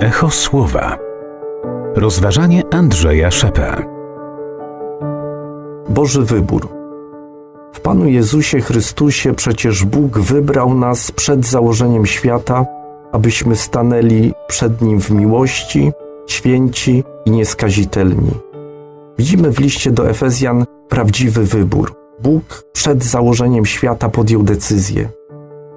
Echo Słowa. Rozważanie Andrzeja Szepę. Boży wybór. W Panu Jezusie Chrystusie przecież Bóg wybrał nas przed założeniem świata, abyśmy stanęli przed Nim w miłości, święci i nieskazitelni. Widzimy w liście do Efezjan prawdziwy wybór. Bóg przed założeniem świata podjął decyzję.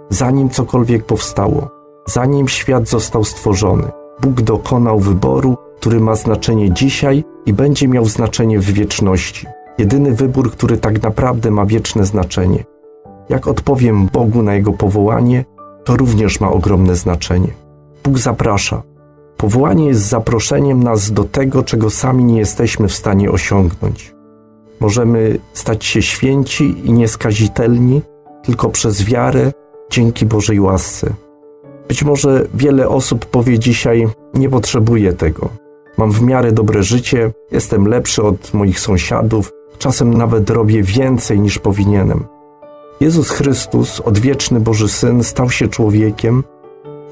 Zanim cokolwiek powstało, zanim świat został stworzony, Bóg dokonał wyboru, który ma znaczenie dzisiaj i będzie miał znaczenie w wieczności. Jedyny wybór, który tak naprawdę ma wieczne znaczenie. Jak odpowiem Bogu na Jego powołanie, to również ma ogromne znaczenie. Bóg zaprasza. Powołanie jest zaproszeniem nas do tego, czego sami nie jesteśmy w stanie osiągnąć. Możemy stać się święci i nieskazitelni tylko przez wiarę dzięki Bożej łasce. Być może wiele osób powie dzisiaj: Nie potrzebuję tego. Mam w miarę dobre życie, jestem lepszy od moich sąsiadów, czasem nawet robię więcej niż powinienem. Jezus Chrystus, odwieczny Boży Syn, stał się człowiekiem,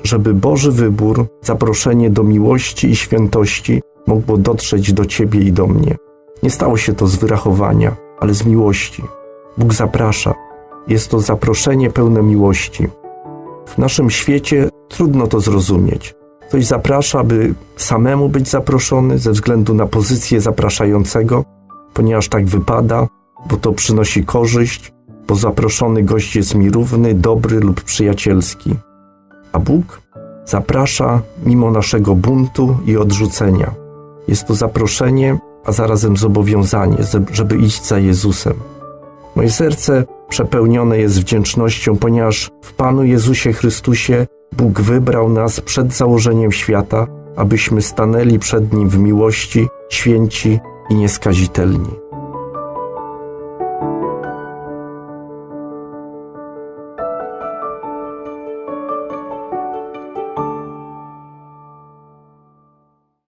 żeby Boży wybór, zaproszenie do miłości i świętości mogło dotrzeć do Ciebie i do mnie. Nie stało się to z wyrachowania, ale z miłości. Bóg zaprasza. Jest to zaproszenie pełne miłości. W naszym świecie trudno to zrozumieć. Ktoś zaprasza, by samemu być zaproszony ze względu na pozycję zapraszającego, ponieważ tak wypada, bo to przynosi korzyść, bo zaproszony gość jest mi równy, dobry lub przyjacielski. A Bóg zaprasza mimo naszego buntu i odrzucenia. Jest to zaproszenie, a zarazem zobowiązanie, żeby iść za Jezusem. Moje serce przepełnione jest wdzięcznością, ponieważ w Panu Jezusie Chrystusie Bóg wybrał nas przed założeniem świata, abyśmy stanęli przed Nim w miłości, święci i nieskazitelni.